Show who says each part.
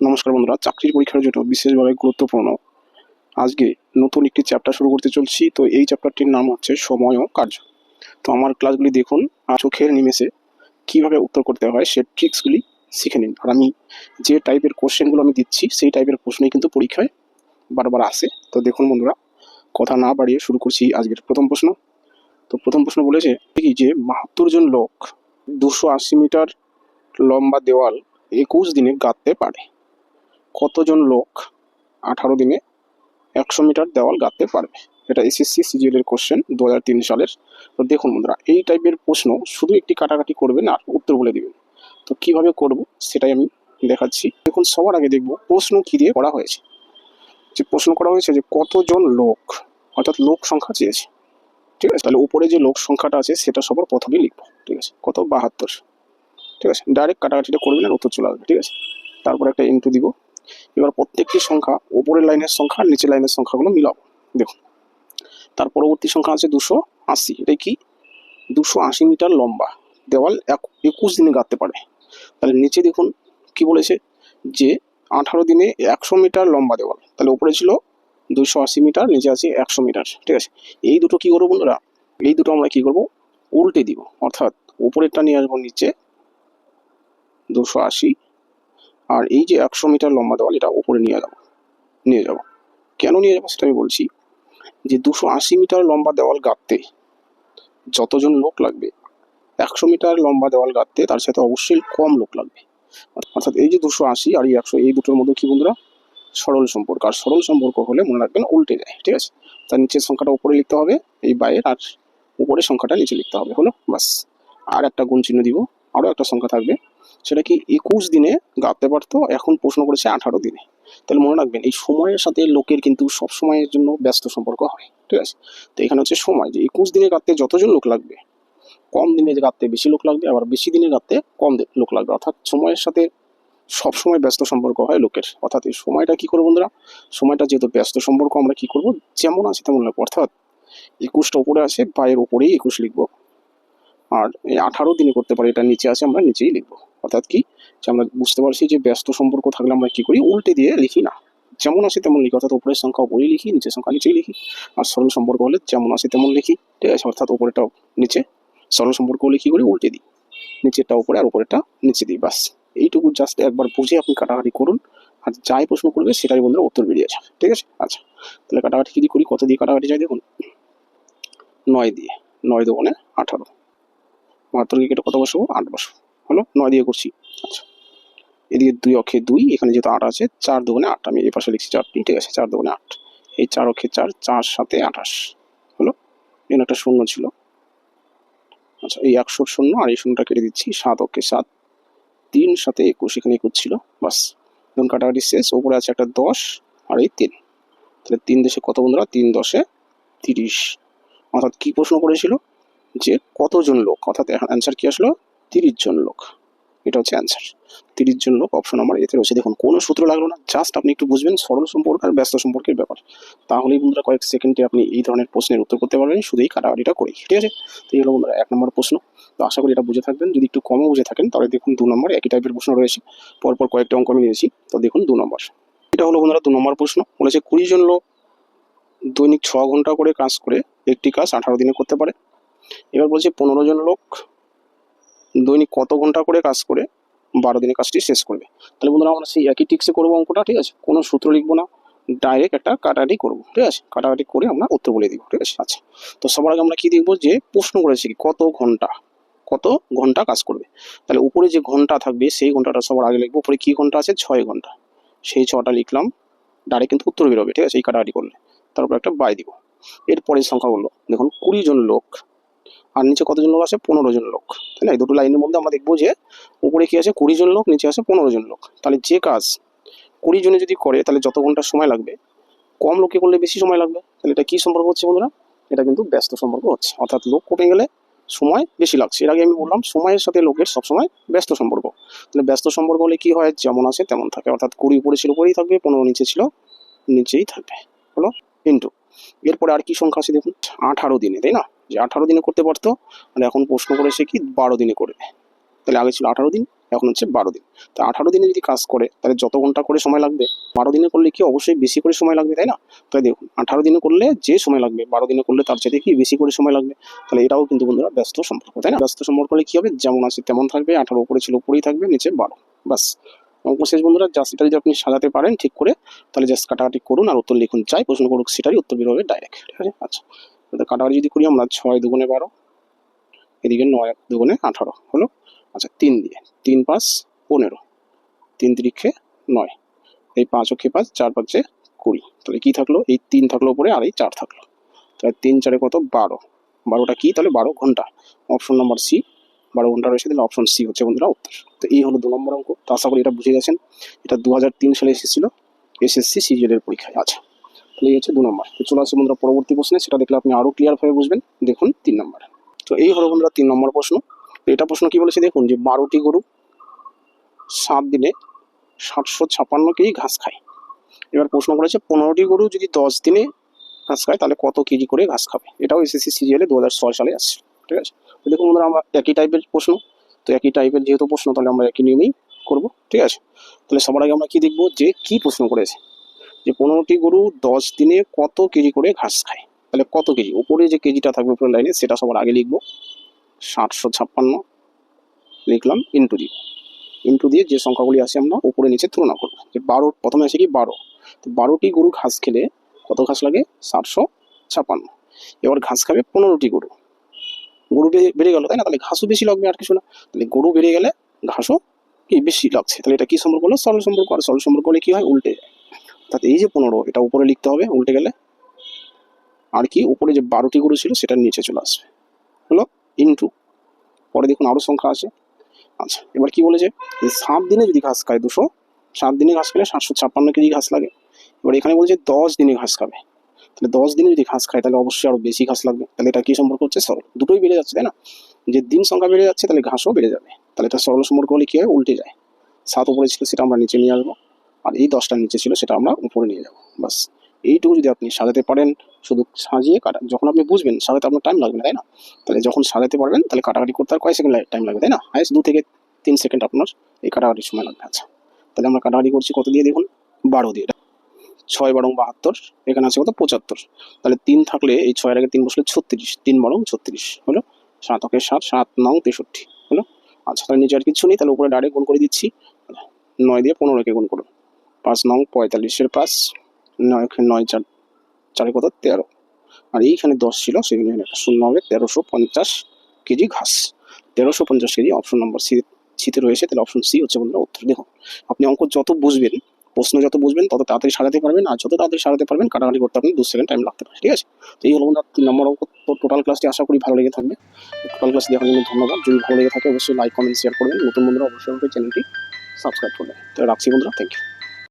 Speaker 1: নমস্কার বন্ধুরা, চাকরির পরীক্ষার জন্য বিশেষভাবে গুরুত্বপূর্ণ। আজকে নতুন একটি চ্যাপ্টার শুরু করতে চলছি। তো এই চ্যাপ্টারটির নাম হচ্ছে সময় ও কার্য। তো আমার ক্লাসগুলি দেখুন চোখের নিমেষে কীভাবে উত্তর করতে হয় সে ট্রিক্সগুলি শিখে নিন। আর আমি যে টাইপের কোশ্চেনগুলো আমি দিচ্ছি, সেই টাইপের প্রশ্নই কিন্তু পরীক্ষায় বারবার আসে। তো দেখুন বন্ধুরা, কথা না বাড়িয়ে শুরু করছি আজকের প্রথম প্রশ্ন। তো প্রথম প্রশ্ন বলেছে কি যে, বাহাত্তর জন লোক দুশো আশি মিটার লম্বা দেওয়াল একুশ দিনে গাঁথতে পারে। কতজন লোক আঠারো দিনে একশো মিটার দেওয়াল গাঁথতে পারবে? এটা এসএসসি সিজিএল এর কোশ্চেন দু হাজার তিন সালের। তো দেখুন বন্ধুরা, এই টাইপের প্রশ্ন শুধু একটি কাটাকাটি করবেন আর উত্তর বলে দিবেন। তো কীভাবে করব সেটাই আমি দেখাচ্ছি। দেখুন, সবার আগে দেখব প্রশ্ন কি দিয়ে করা হয়েছে। যে প্রশ্ন করা হয়েছে যে কতজন লোক, অর্থাৎ লোক সংখ্যা চেয়েছে। ঠিক আছে? তাহলে উপরে যে লোক সংখ্যাটা আছে, সেটা সবার প্রথমেই লিখব। ঠিক আছে? কত? বাহাত্তর। ঠিক আছে? ডাইরেক্ট কাটাকাটিটা করবেন আর উত্তর চলে আসবে। ঠিক আছে? তারপর একটা ইন্টু দিব। এবার প্রত্যেকটি সংখ্যা ওপরের লাইনের সংখ্যা আর নিচের লাইনের সংখ্যাগুলো মিলাবো দেখুন, তার পরবর্তী সংখ্যা আছে দুশো আশি। এটা কি? দুশো আশি মিটার লম্বা। দেওয়াল এক, একুশ দিনে গাঁথতে পারে। তাহলে নিচে দেখুন কি বলেছে যে আঠারো দিনে একশো মিটার লম্বা দেওয়াল। তাহলে উপরে ছিল দুশো আশি মিটার, নিচে আছে একশো মিটার। ঠিক আছে? এই দুটো কি করব বন্ধুরা? এই দুটো আমরা কি করব? উল্টে দিব। অর্থাৎ উপরেরটা নিয়ে আসব নিচে দুশো আশি আর এই যে একশো মিটার লম্বা দেওয়াল, এটা উপরে নিয়ে যাব। নিয়ে যাব। কেন নিয়ে যাব সেটা আমি বলছি যে দুশো আশি মিটার লম্বা দেওয়াল গাঁথতে যতজন লোক লাগবে, একশো মিটার লম্বা দেওয়াল গাঁথতে তার সাথে অবশ্যই কম লোক লাগবে। অর্থাৎ এই যে দুশো আশি আর এই একশো, এই দুটোর মধ্যে কি বন্ধুরা? সরল সম্পর্ক। আর সরল সম্পর্ক হলে মনে রাখবেন উল্টে যায়, ঠিক আছে? তার নিচের সংখ্যাটা উপরে লিখতে হবে, এই বাইরের আর উপরের সংখ্যাটা নিচে লিখতে হবে, হলো বাস আর একটা গুণ চিহ্ন দিব, আরও একটা সংখ্যা থাকবে সেটা কি একুশ দিনে গাঁথতে পারতো? এখন প্রশ্ন করেছে আঠারো দিনে। তাহলে মনে রাখবেন, এই সময়ের সাথে লোকের কিন্তু সব সময়ের জন্য ব্যস্ত সম্পর্ক হয়, ঠিক আছে? তো এখানে হচ্ছে সময়, যে একুশ দিনে গাঁথতে যতজন লোক লাগবে, কম দিনে গাঁথতে বেশি লোক লাগবে, আবার বেশি দিনে গাঁথতে কম লোক লাগবে। অর্থাৎ সময়ের সাথে সব সময় ব্যস্ত সম্পর্ক হয় লোকের। অর্থাৎ এই সময়টা কি করব বন্ধুরা? সময়টা যেহেতু ব্যস্ত সম্পর্ক, আমরা কি করব? যেমন আছে তেমন লিখব অর্থাৎ একুশটা উপরে আছে, পায়ের উপরেই একুশ লিখব। আর এই আঠারো দিনে করতে পারি, এটা নিচে আছে, আমরা নিচেই লিখব। অর্থাৎ কি? যে আমরা বুঝতে পারছি যে ব্যস্ত সম্পর্ক থাকলে আমরা কি করি? উল্টে দিয়ে লিখি না। যেমন আছে তেমন লিখি। অর্থাৎ উপরের সংখ্যা উপরেই লিখি, নিচের সংখ্যা নিচেই লিখি। আর সরল সম্পর্ক হলে যেমন আছে তেমন লিখি। ঠিক আছে? অর্থাৎ উপরেটা নিচে। সরল সম্পর্ক কি করি, উল্টে দিই। নিচেরটা উপরে আর উপরেরটা নিচে দিই বাস এইটুকু জাস্ট একবার বুঝে আপনি কাটাকাটি করুন। আর যাই প্রশ্ন করবে সেটাই বন্ধুরা উত্তর বেরিয়ে যাবে। ঠিক আছে? আচ্ছা। তাহলে কাটাকাটি যদি করি? কত দিয়ে কাটাকাটি যায় দেখুন? নয় দিয়ে। নয় দোকানে আঠারো। মাত্র কেটে কত বসবো? আট বসবো। হলো নয় দিয়ে করছি। আচ্ছা। এদিকে দুই অক্ষে দুই, এখানে যেহেতু আট আছে, চার দোকানে আট, আমি এই পাশে লিখছি চারটি ঠিক আছে, চার দোকানে আট। এই চার অক্ষে চার চার সাথে আঠাশ হলো। এখানে একটা শূন্য ছিল। আচ্ছা এই একশো শূন্য আর এই শূন্যটা কেটে দিচ্ছি। সাত অক্ষে সাত, তিন সাথে একুশ, এখানে একুশ ছিল। বাস। এখন কাটাকাটি শেষ, ওপরে আছে একটা দশ আর এই তিন। তাহলে তিন দেশে কত বন্ধুরা? তিন দশে তিরিশ। অর্থাৎ কি প্রশ্ন করেছিল? যে কতজন লোক? অর্থাৎ অ্যান্সার কি আসলো? তিরিশ জন লোক। এটা হচ্ছে অ্যান্সার তিরিশ জন লোক অপশন আমার এতে রয়েছে। দেখুন, কোনো সূত্র লাগল না জাস্ট আপনি একটু বুঝবেন সরল সম্পর্ক আর ব্যস্ত সম্পর্কের ব্যাপার। তাহলেই বন্ধুরা কয়েক সেকেন্ডে আপনি এই ধরনের প্রশ্নের উত্তর করতে পারবেন। শুধু এই কাটাকাটিটা করেই। ঠিক আছে? তো এই হলো বন্ধুরা এক নম্বর প্রশ্ন। তো আশা করি এটা বুঝে থাকবেন। যদি একটু কমও বুঝে থাকেন, তাহলে দেখুন দু নম্বর একই টাইপের প্রশ্ন রয়েছে। পরপর কয়েকটা অঙ্ক আমি নিয়েছি। তো দেখুন দু নম্বর। এটা হলো বন্ধুরা দু নম্বর প্রশ্ন। বলেছে, কুড়ি জন লোক দৈনিক ছ ঘণ্টা করে কাজ করে একটি কাজ আঠারো দিনে করতে পারে। এবার বলছে, পনেরো জন লোক দৈনিক কত ঘণ্টা করে কাজ করে বারো দিনে কাজটি শেষ করবে। তাহলে বন্ধুরা, আমরা সেই একই টিক্সে করব অঙ্কটা, ঠিক আছে? কোনো সূত্র লিখব না। ডাইরেক্ট একটা কাটাকাটি করব, ঠিক আছে? কাটাকাটি করে আমরা উত্তর বলে দিব, ঠিক আছে? আচ্ছা। তো সবার আগে আমরা কি দেখব যে প্রশ্ন করেছি কত ঘণ্টা? কত ঘণ্টা কাজ করবে? তাহলে উপরে যে ঘণ্টা থাকবে, সেই ঘন্টাটা সবার আগে লিখব। উপরে কী ঘণ্টা আছে? ছয় ঘণ্টা। সেই ছটা লিখলাম ডাইরেক্ট কিন্তু উত্তর বেরোবে, ঠিক আছে? এই কাটাকাটি করলে। তারপর একটা বাই দিব। এরপরের সংখ্যাগুলো দেখুন, কুড়ি জন লোক আর নিচে কতজন লোক আছে পনেরো জন লোক, তাই না? এই দুটো লাইনের মধ্যে আমরা দেখব যে উপরে কি আছে কুড়ি জন লোক, নিচে আছে পনেরো জন লোক। তাহলে যে কাজ কুড়ি জনে যদি করে, তাহলে যত ঘণ্টা সময় লাগবে, কম লোকে করলে বেশি সময় লাগবে। তাহলে এটা কি সম্পর্ক হচ্ছে বন্ধুরা? এটা কিন্তু ব্যস্ত সম্পর্ক হচ্ছে। অর্থাৎ লোক কমে গেলে সময় বেশি লাগছে। এর আগে আমি বললাম, সময়ের সাথে লোকের সবসময় ব্যস্ত সম্পর্ক। তাহলে ব্যস্ত সম্পর্ক হলে কি হয়? যেমন আছে তেমন থাকে। অর্থাৎ কুড়ি উপরে ছিল উপরেই থাকবে, পনেরো নিচে ছিল, নিচেই থাকবে। হলো ইন্টু। এরপরে আর কি সংখ্যা আছে দেখুন? আঠারো দিনে, তাই না? যে আঠারো দিনে করতে পারতো আর এখন প্রশ্ন করে করেছে কি বারো দিনে করবে? তাহলে আগে ছিল আঠারো দিন, এখন হচ্ছে বারো দিন। তো আঠারো দিনে যদি কাজ করে, তাহলে যত ঘণ্টা করে সময় লাগবে, বারো দিনে করলে কি অবশ্যই বেশি করে সময় লাগবে, তাই না? তাই দেখুন, আঠারো দিনে করলে যে সময় লাগবে, বারো দিনে করলে তার চাইতে কি বেশি করে সময় লাগবে? তাহলে এটাও কিন্তু বন্ধুরা ব্যস্ত সম্পর্ক, তাই না? ব্যস্ত সম্পর্ক হলে কি হবে? যেমন আছে তেমন থাকবে, আঠারো উপরে ছিল উপরেই থাকবে, নিচে বারো। বাস অঙ্ক শেষ, বন্ধুরা জাস্ট এটা যদি আপনি সাজাতে পারেন ঠিক করে, তাহলে জাস্ট কাটাকাটি করুন আর উত্তর লিখুন চাই প্রশ্ন করুক, সেটারই উত্তর বেরোবে ডাইরেক্ট ঠিক আছে? আচ্ছা। কাটাকাটি যদি করি আমরা ছয় দুগুণে বারো, এদিকে নয় দুগুণে আঠারো হলো। আচ্ছা তিন দিয়ে, তিন পাঁচ পনেরো, তিন তিরিক্ষে নয়, এই পাঁচ অক্ষে পাঁচ, চার পাঁচে কুড়ি, তাহলে কি থাকল? এই তিন থাকল উপরে আর এই চার থাকল। তাহলে তিন চারে কত? বারো। বারোটা কি? তাহলে বারো ঘণ্টা। অপশন নাম্বার সি বারো ঘণ্টা রয়েছে, তাহলে অপশন সি হচ্ছে বন্ধুরা উত্তর। তো এই হলো দু নম্বর অঙ্ক। তো আশা করি এটা বুঝে গেছেন। এটা দু হাজার তিন সালে এসেছিল। এসএসসি সিজিএল এর পরীক্ষায়। আচ্ছা তাহলে এই হচ্ছে দু নম্বর তো চলে আসছে বন্ধুরা পরবর্তী প্রশ্নে, সেটা দেখলে আপনি আরও ক্লিয়ারভাবে বুঝবেন। দেখুন, তিন নম্বর তো এই হলো বন্ধুরা তিন নম্বর প্রশ্ন। তো এটা প্রশ্ন কি বলেছে দেখুন, যে বারোটি গরু সাত দিনে সাতশো ছাপান্ন কেজি ঘাস খায়। এবার প্রশ্ন করেছে, পনেরোটি গরু যদি দশ দিনে ঘাস খায়, তাহলে কত কেজি করে ঘাস খাবে? এটাও এসএসসি সিজিএলে দু হাজার ছয় সালে আসছে, ঠিক আছে? তো দেখুন বন্ধুরা, আমরা একই টাইপের প্রশ্ন। তো একই টাইপের যেহেতু প্রশ্ন, তাহলে আমরা একই নিয়মেই করব, ঠিক আছে? তাহলে সবার আগে আমরা কি দেখব? যে কি প্রশ্ন করেছে। যে পনেরোটি গরু দশ দিনে কত কেজি করে ঘাস খায়? তাহলে কত কেজি? উপরে যে কেজিটা থাকবে উপরের লাইনে সেটা সবার আগে লিখব। সাতশো ছাপ্পান্ন লিখলাম ইন্টু দিব ইন্টু দিয়ে যে সংখ্যাগুলি আছে আমরা উপরে নিচে তুলনা করব। যে বারো, প্রথমে আছে কি বারো? তো বারোটি গরু ঘাস খেলে কত ঘাস লাগে? সাতশো ছাপ্পান্ন। এবার ঘাস খাবে পনেরোটি গরু। গরু বেড়ে গেল, তাই না? তাহলে ঘাসও বেশি লাগবে আর কিছু না। তাহলে গরু বেড়ে গেলে ঘাসও কি বেশি লাগছে? তাহলে এটা কি সম্পর্ক হলো? সরল সম্পর্ক। আর সরল সম্পর্ক হলে কি হয়? উল্টে যায়। অর্থাৎ এই যে পনেরো, এটা উপরে লিখতে হবে উল্টে গেলে। আর কি, উপরে যে বারোটি গরু ছিল সেটা নিচে চলে আসবে। হলো ইন্টু পরে দেখুন আরও সংখ্যা আছে। আচ্ছা এবার কি বলেছে? সাত দিনে যদি ঘাস খায় দুশো, সাত দিনে ঘাস খেলে সাতশো ছাপ্পান্ন কেজি ঘাস লাগে। এবার এখানে বলছে দশ দিনে ঘাস খাবে। তাহলে দশ দিনে যদি ঘাস খায়, তাহলে অবশ্যই আরও বেশি ঘাস লাগবে। তাহলে এটা কি সম্পর্ক হচ্ছে? সরল। দুটোই বেড়ে যাচ্ছে, তাই না? যে দিন সংখ্যা বেড়ে যাচ্ছে, তাহলে ঘাসও বেড়ে যাবে। তাহলে এটা সরল সম্পর্ক হলে কি হয়? উল্টে যায়। সাত উপরে ছিল, সেটা আমরা নিচে নিয়ে আসব। আর এই দশটা নিচে ছিল সেটা আমরা উপরে নিয়ে যাব। বাস এইটুকু যদি আপনি সাজাতে পারেন, শুধু সাজিয়ে কাটা যখন আপনি বুঝবেন সাজাতে আপনার টাইম লাগবে না, তাই না? তাহলে যখন সাজাতে পারবেন, তাহলে কাটাকাটি করতে আর কয় সেকেন্ড টাইম লাগবে, তাই না? হাইস্ট দু থেকে তিন সেকেন্ড আপনার এই কাটাকাটির সময় লাগবে আচ্ছা। তাহলে আমরা কাটাকাটি করছি কত দিয়ে দেখুন? বারো দিয়ে। ছয় বারং বাহাত্তর, এখানে আছে কত? পঁচাত্তর। তাহলে তিন থাকলে এই ছয়ের আগে তিন বসলে ছত্রিশ, তিন বারং ছত্রিশ, হলো? সাত অকে সাত সাত নং তেষট্টি, হলো? আচ্ছা তাহলে নিচে আর কিছু নেই, তাহলে উপরে ডাইরেক্ট গুণ করে দিচ্ছি, নয় দিয়ে পনেরোকে গুণ করুন। পাঁচ নং পঁয়তাল্লিশের পাঁচ, নয় নয় চার, চারে কত? তেরো। আর এইখানে দশ ছিল, সেখানে শূন্য হবে, তেরোশো পঞ্চাশ কেজি ঘাস। তেরোশো পঞ্চাশ কেজি অপশন নম্বর সি সিতে রয়েছে, তাহলে অপশন সি হচ্ছে বন্ধুরা উত্তর। দেখুন, আপনি অঙ্ক যত বুঝবেন, প্রশ্ন যত বুঝবেন, তত তাড়াতাড়ি সারাতে পারবেন, আর যত তাড়াতাড়ি সারাতে পারবেন, কাটাকাটি করতে আপনি দু সেকেন্ড টাইম লাগতে পারে, ঠিক আছে? তো এই হলো বন্ধুরা তিন নম্বর অঙ্ক। তো টোটাল ক্লাসটি আশা করি ভালো লেগে থাকবে। টোটাল ক্লাস দেখার জন্য ধন্যবাদ। যদি ভালো লেগে থাকে, অবশ্যই লাইক কমেন্ট শেয়ার করবেন। নতুন বন্ধুরা অবশ্যই অবশ্যই চ্যানেলটি সাবস্ক্রাইব করবেন। তো রাখছি বন্ধুরা থ্যাংক ইউ